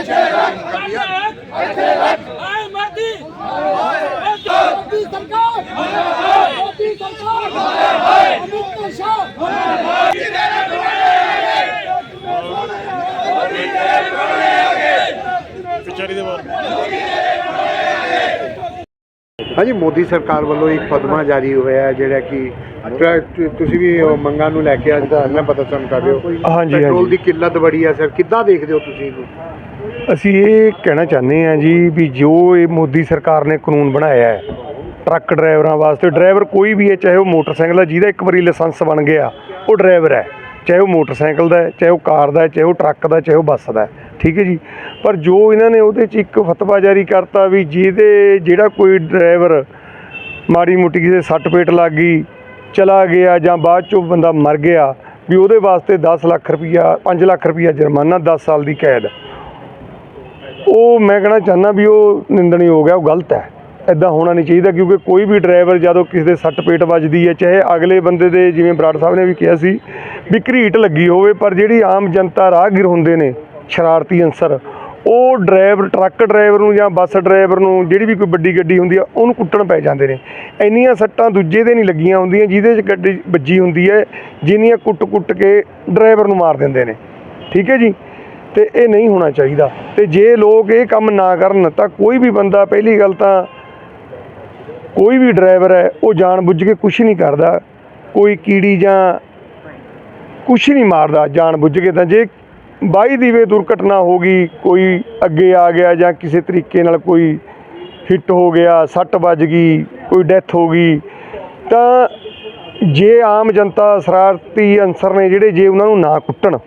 ਇੱਥੇ ਰੱਖ ਇੱਥੇ ਰੱਖ ਆਏ ਮੋਦੀ ਮੋਦੀ ਸਰਕਾਰ ਮੋਦੀ ਸਰਕਾਰ ਅਮਿਤ ਸ਼ਾਹ। ਹਾਂਜੀ ਮੋਦੀ ਸਰਕਾਰ ਵੱਲੋਂ ਇੱਕ ਫਦਮਾ ਜਾਰੀ ਹੋਇਆ ਹੈ ਜਿਹੜਾ ਕਿ ਤੁਸੀਂ ਵੀ ਮੰਗਾਂ ਨੂੰ ਲੈ ਕੇ ਅੱਜ ਧਰਨਾ ਪ੍ਰਦਰਸ਼ਨ ਕਰ ਰਹੇ ਹੋ। ਪੈਟਰੋਲ। ਦੀ ਕਿੱਲਤ ਬੜੀ ਹੈ ਸਰ ਕਿੱਦਾਂ ਦੇਖਦੇ ਹੋ ਤੁਸੀਂ ਇਹਨੂੰ? ਅਸੀਂ ਇਹ ਕਹਿਣਾ ਚਾਹੁੰਦੇ ਹਾਂ ਜੀ ਵੀ ਜੋ ਇਹ ਮੋਦੀ ਸਰਕਾਰ ਨੇ ਕਾਨੂੰਨ ਬਣਾਇਆ ਹੈ, ਟਰੱਕ ਡਰਾਈਵਰਾਂ ਵਾਸਤੇ, ਡਰਾਈਵਰ ਕੋਈ ਵੀ ਹੈ, ਚਾਹੇ ਉਹ ਮੋਟਰਸਾਈਕਲ ਦਾ ਜਿਹਦਾ ਇੱਕ ਵਾਰੀ ਲਾਇਸੈਂਸ ਬਣ ਗਿਆ, ਉਹ ਡਰਾਈਵਰ ਹੈ। ਚਾਹੇ ਉਹ ਮੋਟਰਸਾਈਕਲ ਦਾ ਹੈ, ਚਾਹੇ ਉਹ ਕਾਰ ਦਾ ਹੈ, ਚਾਹੇ ਉਹ ਟਰੱਕ ਦਾ ਚਾਹੇ ਉਹ ਬੱਸ ਦਾ ਹੈ। ਠੀਕ ਹੈ ਜੀ? ਪਰ ਜੋ ਇਹਨਾਂ ਨੇ ਉਹਦੇ 'ਚ ਇੱਕ ਫਤਵਾ ਜਾਰੀ ਕਰਤਾ ਵੀ ਜਿਹਦੇ ਜਿਹੜਾ ਕੋਈ ਡਰਾਈਵਰ ਮਾੜੀ ਮੋਟੀ ਕਿਸੇ ਸੱਟ ਪੇਟ ਲੱਗ ਗਈ, ਚਲਾ ਗਿਆ ਜਾਂ ਬਾਅਦ ਚੋਂ ਬੰਦਾ ਮਰ ਗਿਆ, ਵੀ ਉਹਦੇ ਵਾਸਤੇ 10 ਲੱਖ ਰੁਪਈਆ 5 ਲੱਖ ਰੁਪਈਆ ਜੁਰਮਾਨਾ 10 ਸਾਲ ਦੀ ਕੈਦ। ਉਹ ਮੈਂ ਕਹਿਣਾ ਚਾਹੁੰਦਾ ਵੀ ਉਹ ਨਿੰਦਣੀ ਹੋ ਗਿਆ, ਉਹ ਗਲਤ ਹੈ। ਐਦਾਂ ਹੋਣਾ ਨਹੀਂ ਚਾਹੀਦਾ ਕਿਉਂਕਿ ਕੋਈ ਵੀ ਡਰਾਈਵਰ ਜਦੋਂ ਕਿਸੇ ਦੇ ਸੱਟ ਪੇਟ ਵੱਜਦੀ ਹੈ, ਚਾਹੇ ਅਗਲੇ ਬੰਦੇ ਦੇ ਜਿਵੇਂ ਬਰਾੜ ਸਾਹਿਬ ਨੇ ਵੀ ਕਿਹਾ ਸੀ ਵੀ ਘਰੀਟ ਲੱਗੀ ਹੋਵੇ, ਪਰ ਜਿਹੜੀ ਆਮ ਜਨਤਾ ਰਾਹਗੀਰ ਹੁੰਦੇ ਨੇ, ਸ਼ਰਾਰਤੀ ਅੰਸਰ ਉਹ ਡਰਾਈਵਰ ਟਰੱਕ ਡਰਾਈਵਰ ਨੂੰ ਜਾਂ ਬੱਸ ਡਰਾਈਵਰ ਨੂੰ, ਜਿਹੜੀ ਵੀ ਕੋਈ ਵੱਡੀ ਗੱਡੀ ਹੁੰਦੀ ਆ ਉਹਨੂੰ ਕੁੱਟਣ ਪੈ ਜਾਂਦੇ ਨੇ। ਇੰਨੀਆਂ ਸੱਟਾਂ ਦੂਜੇ ਦੇ ਨਹੀਂ ਲੱਗੀਆਂ ਹੁੰਦੀਆਂ, ਜਿਹਦੇ 'ਚ ਗੱਡੀ ਵੱਜੀ ਹੁੰਦੀ ਹੈ, ਜਿੰਨੀਆਂ ਕੁੱਟ-ਕੁੱਟ ਕੇ ਡਰਾਈਵਰ ਨੂੰ ਮਾਰ ਦਿੰਦੇ ਨੇ। ਠੀਕ ਹੈ ਜੀ? ਤੇ ਇਹ ਨਹੀਂ ਹੋਣਾ ਚਾਹੀਦਾ। ਤੇ ਜੇ ਲੋਕ ਇਹ ਕੰਮ ਨਾ ਕਰਨ, ਤਾਂ ਕੋਈ ਵੀ ਬੰਦਾ ਪਹਿਲੀ ਗੱਲ ਤਾਂ ਕੋਈ ਵੀ ਡਰਾਈਵਰ ਹੈ, ਉਹ ਜਾਣ ਬੁੱਝ ਕੇ ਕੁਝ ਨਹੀਂ ਕਰਦਾ। ਕੋਈ ਕੀੜੀ ਜਾਂ ਕੁਝ ਨਹੀਂ ਮਾਰਦਾ ਜਾਣ ਬੁੱਝ ਕੇ। ਤਾਂ ਜੇ ਬਾਈ ਦੀਵੇ ਦੁਰਘਟਨਾ ਹੋ ਗਈ, ਕੋਈ ਅੱਗੇ ਆ ਗਿਆ ਜਾਂ ਕਿਸੇ ਤਰੀਕੇ ਨਾਲ ਕੋਈ ਹਿੱਟ ਹੋ ਗਿਆ, ਸੱਟ ਵੱਜ ਗਈ, ਕੋਈ ਡੈਥ ਹੋ ਗਈ, ਤਾਂ ਜੇ ਆਮ ਜਨਤਾ, ਸ਼ਰਾਰਤੀ ਅਨਸਰ ਨੇ ਜਿਹੜੇ, ਜੇ ਉਹਨਾਂ ਨੂੰ ਨਾ ਕੁੱਟਣ।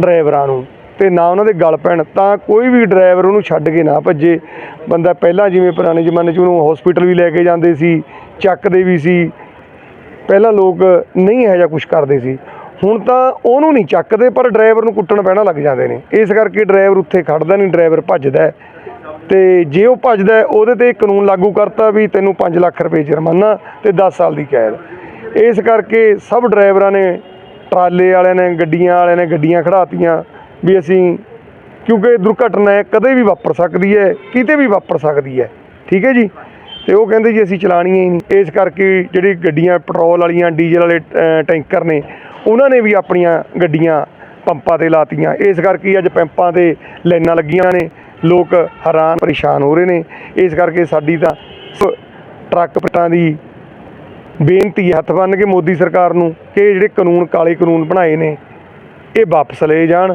ਡਰਾਈਵਰਾਂ ਨੂੰ ਤੇ ਨਾ ਉਹਨਾਂ ਦੇ ਗਲ ਪੈਣ, ਤਾਂ ਕੋਈ ਵੀ ਡਰਾਈਵਰ ਉਹਨੂੰ ਛੱਡ ਕੇ ਨਾ ਭੱਜੇ। ਬੰਦਾ ਪਹਿਲਾਂ ਜਿਵੇਂ ਪੁਰਾਣੇ ਜ਼ਮਾਨੇ 'ਚ ਉਹਨੂੰ ਹਸਪੀਟਲ ਵੀ ਲੈ ਕੇ ਜਾਂਦੇ ਸੀ, ਚੱਕਦੇ ਵੀ ਸੀ। ਪਹਿਲਾਂ ਲੋਕ ਨਹੀਂ ਇਹੋ ਜਿਹਾ ਕੁਝ ਕਰਦੇ ਸੀ। ਹੁਣ ਤਾਂ ਉਹਨੂੰ ਨਹੀਂ ਚੱਕਦੇ, ਪਰ ਡਰਾਈਵਰ ਨੂੰ ਕੁੱਟਣ ਪੈਣਾ ਲੱਗ ਜਾਂਦੇ ਨੇ। ਇਸ ਕਰਕੇ ਡਰਾਈਵਰ ਉੱਥੇ ਖੜਦਾ ਨਹੀਂ, ਡਰਾਈਵਰ ਭੱਜਦਾ। ਹੈ। ਤੇ ਜੇ ਉਹ ਭੱਜਦਾ, ਉਹਦੇ ਤੇ ਕਾਨੂੰਨ ਲਾਗੂ ਕਰਤਾ ਵੀ ਤੈਨੂੰ 5 ਲੱਖ ਰੁਪਏ ਜੁਰਮਾਨਾ ਤੇ 10 ਸਾਲ ਦੀ ਕੈਦ। ਇਸ ਕਰਕੇ ਸਭ ਡਰਾਈਵਰਾਂ ਨੇ ਟਰਾਲੇ ਵਾਲਿਆਂ ਨੇ ਗੱਡੀਆਂ ਵਾਲਿਆਂ ਨੇ ਗੱਡੀਆਂ ਖੜਾਤੀਆਂ ਵੀ ਅਸੀਂ ਕਿਉਂਕਿ ਦੁਰਘਟਨਾ ਹੈ ਕਦੇ ਵੀ ਵਾਪਰ ਸਕਦੀ ਹੈ ਕਿਤੇ ਵੀ ਵਾਪਰ ਸਕਦੀ ਹੈ। ਠੀਕ ਹੈ ਜੀ? ਤੇ ਉਹ ਕਹਿੰਦੇ ਜੀ ਅਸੀਂ ਚਲਾਣੀਆਂ ਹੀ ਨਹੀਂ। ਇਸ ਕਰਕੇ ਜਿਹੜੀ ਗੱਡੀਆਂ ਪੈਟਰੋਲ ਵਾਲੀਆਂ ਡੀਜ਼ਲ ਵਾਲੇ ਅ, ਟੈਂਕਰ ਨੇ ਉਹਨਾਂ ਨੇ ਵੀ ਆਪਣੀਆਂ ਗੱਡੀਆਂ ਪੰਪਾਂ ਤੇ ਲਾਤੀਆਂ। ਇਸ ਕਰਕੇ ਅੱਜ ਪੰਪਾਂ ਤੇ ਲਾਈਨਾਂ ਲੱਗੀਆਂ ਨੇ। ਲੋਕ ਹੈਰਾਨ ਪਰੇਸ਼ਾਨ ਹੋ ਰਹੇ ਨੇ। ਇਸ ਕਰਕੇ ਸਾਡੀ ਤਾਂ ਸ- ਟਰੱਕ ਪਟਾਂ ਦੀ ਬੇਨਤੀ ਹੱਥ ਬੰਨ੍ਹ ਕੇ ਮੋਦੀ ਸਰਕਾਰ ਨੂੰ ਕਿ ਜਿਹੜੇ ਕਾਨੂੰਨ ਕਾਲੇ ਕਾਨੂੰਨ ਬਣਾਏ ਨੇ ਇਹ ਵਾਪਸ ਲਏ ਜਾਣ।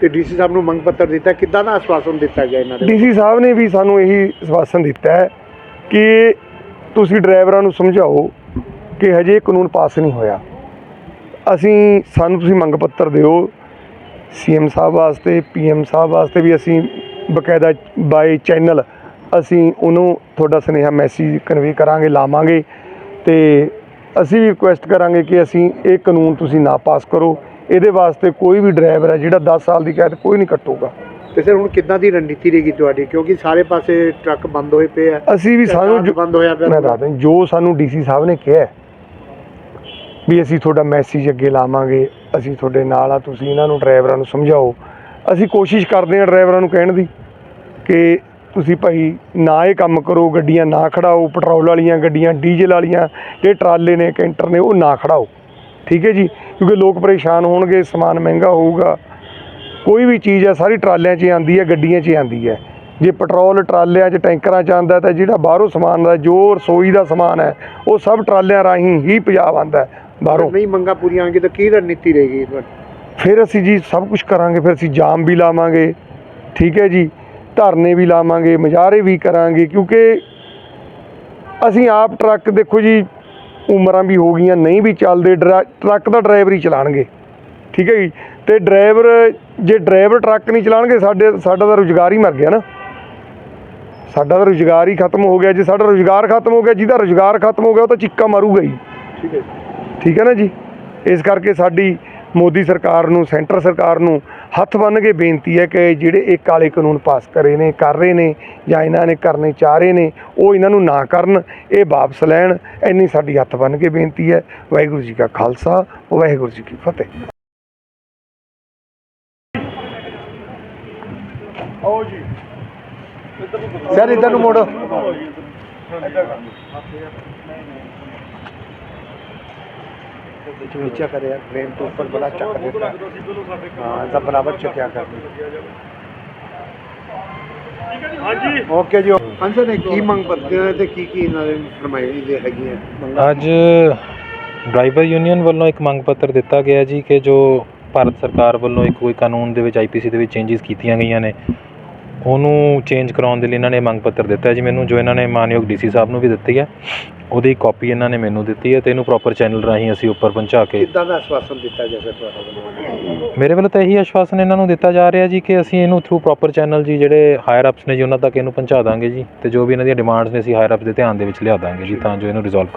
ਤੇ ਡੀਸੀ ਸਾਹਿਬ ਨੂੰ ਮੰਗ ਪੱਤਰ ਦਿੱਤਾ ਕਿੱਦਾਂ ਦਾ ਆਸ਼ਵਾਸਨ ਦਿੱਤਾ ਗਿਆ ਇਹਨਾਂ ਦੇ ਡੀਸੀ ਸਾਹਿਬ ਨੇ ਵੀ ਸਾਨੂੰ ਇਹੀ ਸਵਾਸਨ ਦਿੱਤਾ ਹੈ ਕਿ ਤੁਸੀਂ ਡਰਾਈਵਰਾਂ ਨੂੰ ਸਮਝਾਓ ਕਿ ਹਜੇ ਕਾਨੂੰਨ ਪਾਸ ਨਹੀਂ ਹੋਇਆ। ਅਸੀਂ ਸਾਨੂੰ ਤੁਸੀਂ ਮੰਗ ਪੱਤਰ ਦਿਓ। ਸੀਐਮ ਸਾਹਿਬ ਵਾਸਤੇ ਪੀਐਮ ਸਾਹਿਬ ਵਾਸਤੇ ਵੀ ਅਸੀਂ ਬਕਾਇਦਾ ਬਾਈ ਚੈਨਲ ਅਸੀਂ ਉਹਨੂੰ ਤੁਹਾਡਾ ਸੁਨੇਹਾ ਮੈਸੇਜ ਕਨਵੇ ਕਰਾਂਗੇ ਲਾਵਾਂਗੇ। ਤੇ ਅਸੀਂ ਵੀ ਰਿਕੁਐਸਟ ਕਰਾਂਗੇ ਕਿ ਅਸੀਂ ਇਹ ਕਾਨੂੰਨ ਤੁਸੀਂ ਨਾ ਪਾਸ ਕਰੋ। ਇਹਦੇ ਵਾਸਤੇ ਕੋਈ ਵੀ ਡਰਾਈਵਰ ਹੈ ਜਿਹੜਾ 10 ਸਾਲ ਦੀ ਕੈਦ ਕੋਈ ਨਹੀਂ ਕੱਟੂਗਾ। ਤੇ ਸਰ ਹੁਣ ਕਿੱਦਾਂ ਦੀ ਰਣਨੀਤੀ ਰਹੇਗੀ ਤੁਹਾਡੀ? ਕਿਉਂਕਿ ਸਾਰੇ ਪਾਸੇ ਟਰੱਕ ਬੰਦ ਹੋਏ ਪਏ ਆ। ਅਸੀਂ ਵੀ ਸਾਨੂੰ ਜੋ- ਬੰਦ ਹੋਇਆ ਪਿਆ। ਮੈਂ ਦੱਸਦਾ ਜੋ ਸਾਨੂੰ ਡੀਸੀ ਸਾਹਿਬ ਨੇ ਕਿਹਾ ਵੀ ਅਸੀਂ ਤੁਹਾਡਾ ਮੈਸੇਜ ਅੱਗੇ ਲਾਵਾਂਗੇ ਅਸੀਂ ਤੁਹਾਡੇ ਨਾਲ ਆ ਤੁਸੀਂ ਇਹਨਾਂ ਨੂੰ ਡਰਾਈਵਰਾਂ ਨੂੰ ਸਮਝਾਓ। ਅਸੀਂ ਕੋਸ਼ਿਸ਼ ਕਰਦੇ ਹਾਂ ਡਰਾਈਵਰਾਂ ਨੂੰ ਕਹਿਣ ਦੀ ਕਿ ਤੁਸੀਂ ਭਾਈ ਨਾ ਇਹ ਕੰਮ ਕਰੋ ਗੱਡੀਆਂ ਨਾ ਖੜਾਓ ਪੈਟਰੋਲ ਵਾਲੀਆਂ ਗੱਡੀਆਂ ਡੀਜ਼ਲ ਵਾਲੀਆਂ ਜਿਹੜੇ ਟਰਾਲੇ ਨੇ ਕੈਂਟਰ ਨੇ ਉਹ ਨਾ ਖੜਾਓ। ਠੀਕ ਹੈ ਜੀ? ਕਿਉਂਕਿ ਲੋਕ ਪਰੇਸ਼ਾਨ ਹੋਣਗੇ ਸਮਾਨ ਮਹਿੰਗਾ ਹੋਊਗਾ। ਕੋਈ ਵੀ ਚੀਜ਼ ਹੈ ਸਾਰੀ ਟਰਾਲਿਆਂ 'ਚ ਹੀ ਆਉਂਦੀ ਹੈ ਗੱਡੀਆਂ 'ਚ ਹੀ ਆਉਂਦੀ ਹੈ। ਜੇ ਪੈਟਰੋਲ ਟਰਾਲਿਆਂ 'ਚ ਟੈਂਕਰਾਂ 'ਚ ਆਉਂਦਾ ਤਾਂ ਜਿਹੜਾ ਬਾਹਰੋਂ ਸਮਾਨ ਦਾ ਜੋ ਰਸੋਈ ਦਾ ਸਮਾਨ ਹੈ ਉਹ ਸਭ ਟਰਾਲਿਆਂ ਰਾਹੀਂ ਹੀ ਪੰਜਾਬ ਆਉਂਦਾ ਹੈ ਬਾਹਰੋਂ। ਨਹੀਂ ਮੰਗਾਂ ਪੂਰੀਆਂ ਹੋਣਗੀਆਂ ਤਾਂ ਕੀ ਰਣਨੀਤੀ ਰਹੇਗੀ ਫਿਰ ਅਸੀਂ ਜੀ ਸਭ ਕੁਝ ਕਰਾਂਗੇ ਫਿਰ ਅਸੀਂ ਜਾਮ ਵੀ ਲਾਵਾਂਗੇ। ਠੀਕ ਹੈ ਜੀ? ਧਰਨੇ ਵੀ ਲਾਵਾਂਗੇ ਮੁਜ਼ਾਹਰੇ ਵੀ ਕਰਾਂਗੇ ਕਿਉਂਕਿ ਅਸੀਂ ਆਪ ਟਰੱਕ ਦੇਖੋ ਜੀ ਉਮਰਾਂ ਵੀ ਹੋ ਗਈਆਂ ਨਹੀਂ ਵੀ ਚੱਲਦੇ ਟਰੱਕ ਦਾ ਡਰਾਈਵਰ ਹੀ ਚਲਾਣਗੇ। ਠੀਕ ਹੈ ਜੀ? ਤੇ ਡਰਾਈਵਰ ਜੇ ਡਰਾਈਵਰ ਟਰੱਕ ਨਹੀਂ ਚਲਾਣਗੇ ਸਾਡੇ ਸਾਡਾ ਤਾਂ ਰੁਜ਼ਗਾਰ ਹੀ ਮਰ ਗਿਆ ਨਾ। ਸਾਡਾ ਤਾਂ ਰੁਜ਼ਗਾਰ ਹੀ ਖਤਮ ਹੋ ਗਿਆ ਜੇ ਸਾਡਾ ਰੁਜ਼ਗਾਰ ਖਤਮ ਹੋ ਗਿਆ ਜਿਹਦਾ ਰੁਜ਼ਗਾਰ ਖਤਮ ਹੋ ਗਿਆ ਉਹ ਤਾਂ ਚਿੱਕਾ ਮਾਰੂਗਾ ਹੀ। ਠੀਕ ਹੈ ਠੀਕ ਹੈ ਨਾ ਜੀ? ਇਸ ਕਰਕੇ ਸਾਡੀ ਮੋਦੀ ਸਰਕਾਰ ਨੂੰ ਸੈਂਟਰ ਸਰਕਾਰ ਨੂੰ ਹੱਥ ਬੰਨ ਕੇ ਬੇਨਤੀ ਹੈ ਕਿ ਜਿਹੜੇ ਇਹ ਕਾਲੇ ਕਾਨੂੰਨ ਪਾਸ ਕਰੇ ਨੇ ਕਰ ਰਹੇ ਨੇ ਜਾਂ ਇਹਨਾਂ ਨੇ ਕਰਨੇ ਚਾਹ ਰਹੇ ਨੇ ਉਹ ਇਹਨਾਂ ਨੂੰ ਨਾ ਕਰਨ ਇਹ ਵਾਪਸ ਲੈਣ ਇੰਨੀ ਸਾਡੀ ਹੱਥ ਬੰਨ ਕੇ ਬੇਨਤੀ ਹੈ। ਵਾਹਿਗੁਰੂ ਜੀ ਕਾ ਖਾਲਸਾ ਵਾਹਿਗੁਰੂ ਜੀ ਕੀ ਫਤਿਹ। ਸਰ ਇਧਰ ਨੂੰ ਮੋੜੋ। नीचे करे यार फ्रेम तो ऊपर बड़ा चक देता है। हाँ ऐसा बराबर चुकिया कर ਹਾਂਜੀ ਓਕੇ ਜੀ ਅੰਸਰ ਨੇ ਕੀ ਮੰਗ ਪੱਤਰ ਤੇ ਕੀ ਕੀ ਇਹਨਾਂ ਦੇ ਫਰਮਾਈ ਦੇ ਹੈਗੀਆਂ ਮੰਗਾਂ? ਅੱਜ ਡਰਾਈਵਰ ਯੂਨੀਅਨ ਵੱਲੋਂ ਇੱਕ ਮੰਗ ਪੱਤਰ ਦਿੱਤਾ ਗਿਆ ਜੀ ਕਿ ਜੋ ਭਾਰਤ ਸਰਕਾਰ ਵੱਲੋਂ ਇੱਕ ਕੋਈ ਕਾਨੂੰਨ ਦੇ ਵਿੱਚ ਆਈਪੀਸੀ ਦੇ ਵਿੱਚ ਚੇਂਜਸ ਕੀਤੀਆਂ ਗਈਆਂ ਨੇ ਉਹਨੂੰ ਚੇਂਜ ਕਰਾਉਣ ਦੇ ਲਈ ਇਹਨਾਂ ਨੇ ਮੰਗ ਪੱਤਰ ਦਿੱਤਾ ਜੀ। ਮੈਨੂੰ ਜੋ ਇਹਨਾਂ ਨੇ ਮਾਨਯੋਗ ਡੀਸੀ ਸਾਹਿਬ ਨੂੰ ਵੀ ਦਿੱਤੀ ਹੈ ਉਹਦੀ ਕਾਪੀ ਇਹਨਾਂ ਨੇ ਮੈਨੂੰ ਦਿੱਤੀ ਹੈ ਤੇ ਇਹਨੂੰ ਪ੍ਰੋਪਰ ਚੈਨਲ ਰਾਹੀਂ ਅਸੀਂ ਉੱਪਰ ਪਹੁੰਚਾ ਕੇ ਕਿੱਦਾਂ ਦਾ ਆਸ਼ਵਾਸਨ ਦਿੱਤਾ ਗਿਆ ਸਰ ਤੁਹਾਡੇ? ਵੱਲੋਂ ਮੇਰੇ ਵੱਲੋਂ ਤਾਂ ਇਹੀ ਆਸ਼ਵਾਸਨ ਇਹਨਾਂ ਨੂੰ ਦਿੱਤਾ ਜਾ ਰਿਹਾ ਜੀ ਕਿ ਅਸੀਂ ਇਹਨੂੰ ਥਰੂ ਪ੍ਰੋਪਰ ਚੈਨਲ ਜੀ ਜਿਹੜੇ ਹਾਇਰ ਅਪਸ ਨੇ ਜੀ ਉਹਨਾਂ ਤੱਕ ਇਹਨੂੰ ਪਹੁੰਚਾ ਦਾਂਗੇ ਜੀ ਤੇ ਜੋ ਵੀ ਇਹਨਾਂ ਦੀਆਂ ਡਿਮਾਂਡਸ ਨੇ ਅਸੀਂ ਹਾਇਰ ਅਪਸ ਦੇ ਧਿਆਨ ਦੇ ਵਿੱਚ ਲਿਆ ਦਾਂਗੇ ਜੀ ਤਾਂ ਜੋ ਇਹਨੂੰ ਰਿਜ਼ੋਲਵ